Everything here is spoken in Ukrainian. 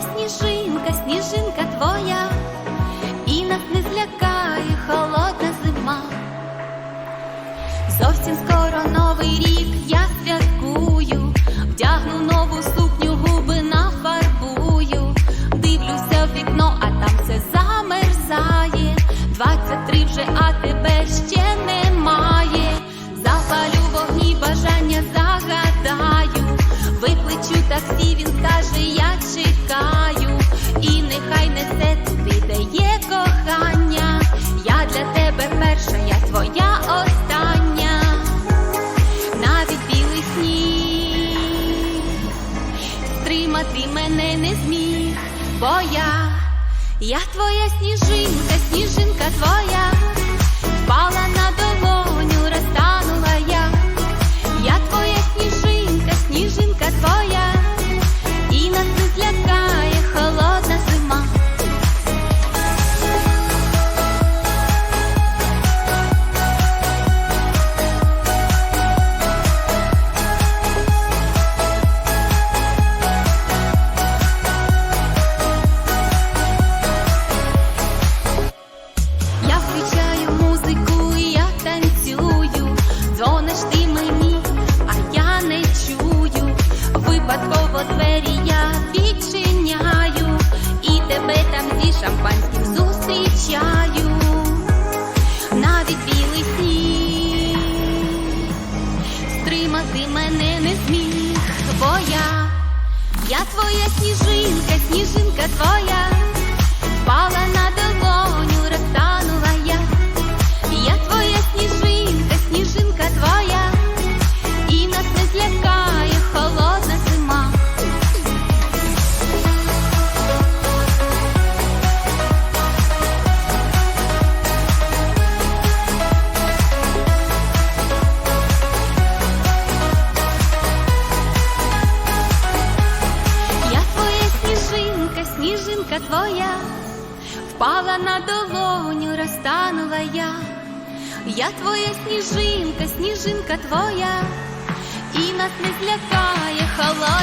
сніжинка, сніжинка твоя, і нас не злякає холодна зима. Зовсім скоро новий рік Стримати мене не зміг, бо я, я твоя сніжинка, сніжинка твоя, впала на Випадково двері я відчиняю, і тебе там зі шампанським зустрічаю. Навіть білий сніг стримати мене не зміг, бо я, я твоя сніжинка, сніжинка сніжинка твоя, впала на долоню, розтанула я. Твоя сніжинка, сніжинка твоя, і нас не злякає холодна